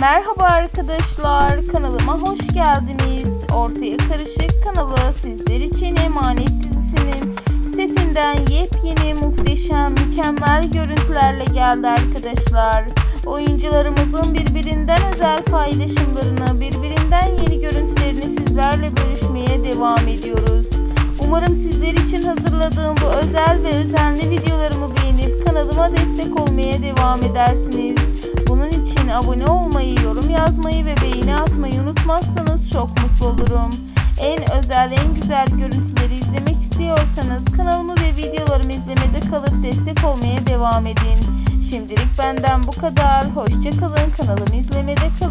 Merhaba arkadaşlar, kanalıma hoş geldiniz. Ortaya Karışık kanalı sizler için Emanet dizisinin setinden yepyeni, muhteşem, mükemmel görüntülerle geldi arkadaşlar. Oyuncularımızın birbirinden özel paylaşımlarını, birbirinden yeni görüntülerini sizlerle bölüşmeye devam ediyoruz. Umarım sizler için hazırladığım bu özel ve özenli videolarımı beğenip kanalıma destek olmaya devam edersiniz. Bunun için abone olmayı, yorum yazmayı ve beğeni atmayı unutmazsanız çok mutlu olurum. En özel, en güzel görüntüleri izlemek istiyorsanız kanalımı ve videolarımı izlemede kalıp destek olmaya devam edin. Şimdilik benden bu kadar. Hoşçakalın. Kanalımı izlemede kalın.